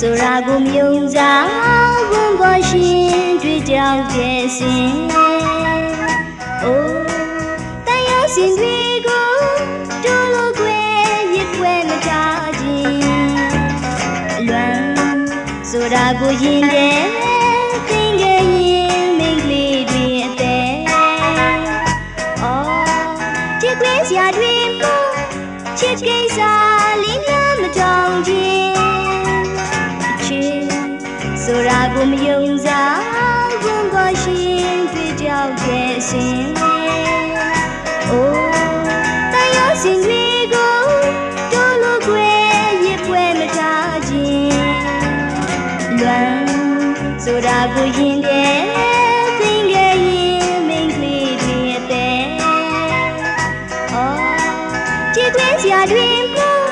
ဆိုတာကိုမြုံစားဝန်ပေါ်ရှင်တွေ့ကြောင်ပြည့်စင်အိုးတန်ရောက်စင်တွေကိုတူလို့ခွဲရစ်ခွဲမကြခြင်းအလွမ်းဆိုတာကိုရင်တဲ့သင်ငယ်ရင်မိန်းကလေးတွေအသက်အော်ချစ်ခွေးစရာတွေမို့ချစ်ကိစ္စ မယုံစားဝန်ပေါ်ရှင်တွေ့ကြောက်ရဲ့အစဉ်အိုးတန်ရောစင်တွေကိုတိုးလို့ခွဲရစ်ပွဲမထားခြင်းလွမ်းဆိုတာကိုရင်တဲ့သင်ငယ်ရင်မိန်းကလေးတွေအသက်အော်ချစ်သွေးစရာတွေမို့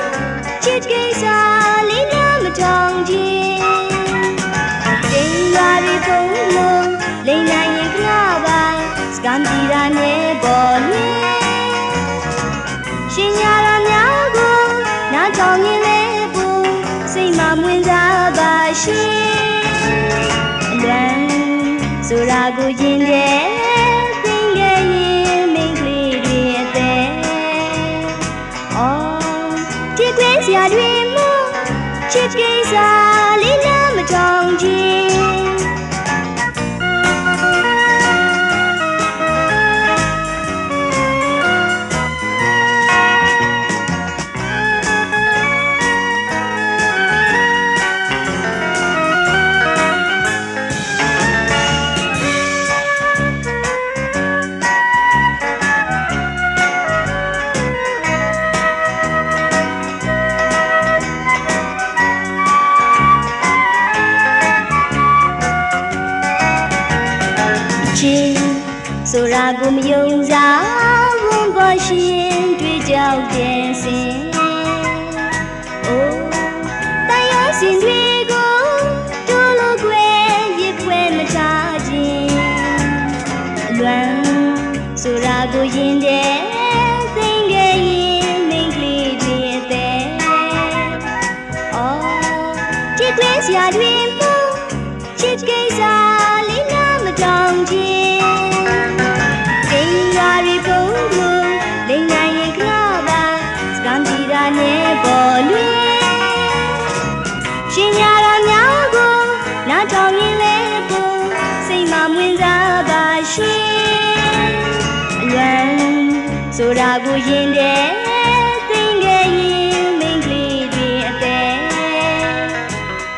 ချစ်ကိစ္စလေးများမထောင်ခြင်းတင် စကံတီရာနဲ့ပေါ်နေရှင်ညာရများကိုနားထောင်ရင်လည်းပူစိတ်မမဝင်စားပါရှင်အလွမ်းဆိုတာကိုရင်တဲ့သင်ငယ်ရင်မိန်းကလေးတွေအသက်အော်ချစ်ခွေးစရာတွေမို့ချစ်ကိစ္စလေးများမထောင်ခြင်း ဆိုတာကိုမယုံစားဝန်ပေါ်ရှင်တွေ့ကြောက်တဲ့စင်အိုးတန်ရောစင်တွေကိုတူလို့ခွဲရစ်ပွဲမထားခြင်းအလွမ်းဆိုတာကိုရင်တဲ့သင်ငယ်ရင်မိန်းကလေးတွေအသက်အော်ချစ်ခွေးစရာတွေမို့ချစ်ကိစ္စ ရှင်အရန်ဆိုတာကိုရင်တယ်သိငယ်ရင်မိန်ကလေးတွင်အသက်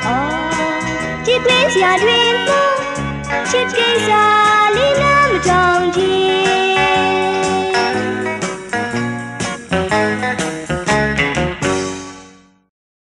အော်ချစ်ခွေးစရာတွင်မချစ်ကိစ္စ